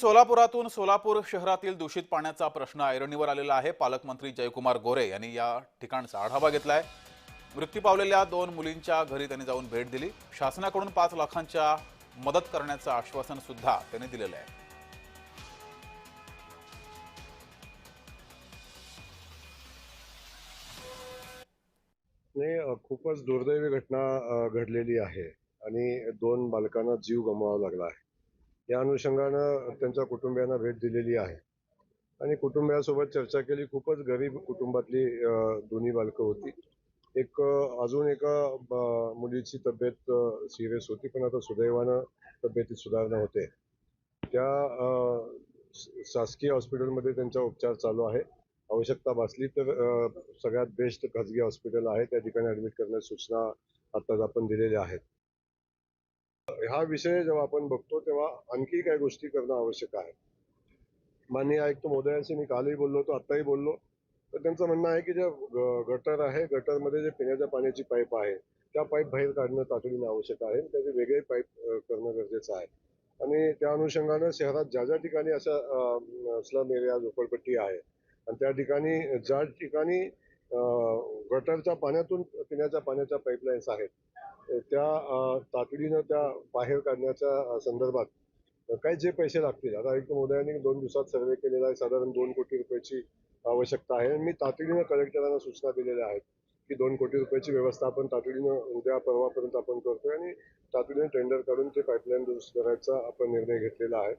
सोलापुरातून सोलापूर शहरातील दूषित पाण्याचा प्रश्न ऐरणीवर आलेला आहे. पालकमंत्री जयकुमार गोरे यांनी या ठिकाणचा आढावा घेतलाय. मृत्यू पावलेल्या दोन मुलींच्या घरी त्यांनी जाऊन भेट दिली. शासनाकडून पाच लाखांच्या मदत करण्याचं आश्वासन सुद्धा त्यांनी दिलेलं आहे. खूपच दुर्दैवी घटना घडलेली आहे आणि दोन बालकांना जीव गमवावा लागला आहे. या अनुषंगानं त्यांच्या कुटुंबियांना भेट दिलेली आहे. आणि कुटुंबियासोबत चर्चा केली. खूपच गरीब कुटुंबातली दोन्ही बालकं होती. एक अजून एका मुलीची तब्येत सिरियस होती पण आता सुदैवानं तब्येतीत सुधारणा होते. त्या शासकीय हॉस्पिटलमध्ये त्यांचा उपचार चालू आहे. आवश्यकता भासली तर सगळ्यात बेस्ट खाजगी हॉस्पिटल आहे. त्या ठिकाणी ऍडमिट करण्याच्या सूचना आत्ताच आपण दिलेल्या आहेत हा विषय जेव्हा आपण बघतो तेव्हा आणखी काही गोष्टी करणं आवश्यक आहे. माननीय आयुक्त महोदयांशी मी कालही बोललो होतो आत्ताही बोललो. तर त्यांचं म्हणणं आहे की जे गटर आहे गटरमध्ये जे पिण्याच्या पाण्याची पाईप आहे त्या पाईप बाहेर काढणं तातडीनं आवश्यक आहे. त्याचे वेगळे पाईप करणं गरजेचं आहे. आणि त्या अनुषंगानं शहरात ज्या ज्या ठिकाणी अशा स्लम एरिया झोपडपट्टी आहे आणि त्या ठिकाणी ज्या ठिकाणी गटरच्या पाण्यातून पिण्याच्या पाण्याच्या पाईपलाईन्स आहेत. त्या तातडीनं त्या बाहेर काढण्याच्या संदर्भात काही जे पैसे लागतील आता आयुक्त मोदयांनी दोन दिवसात सर्वे केलेला आहे साधारण दोन कोटी रुपयाची आवश्यकता आहे. आणि मी तातडीनं कलेक्टरांना सूचना दिलेल्या आहेत की दोन कोटी रुपयाची व्यवस्था आपण तातडीनं उद्या परवापर्यंत आपण करतोय आणि तातडीनं टेंडर काढून ते पाईपलाईन दुरुस्त करायचा आपण निर्णय घेतलेला आहे.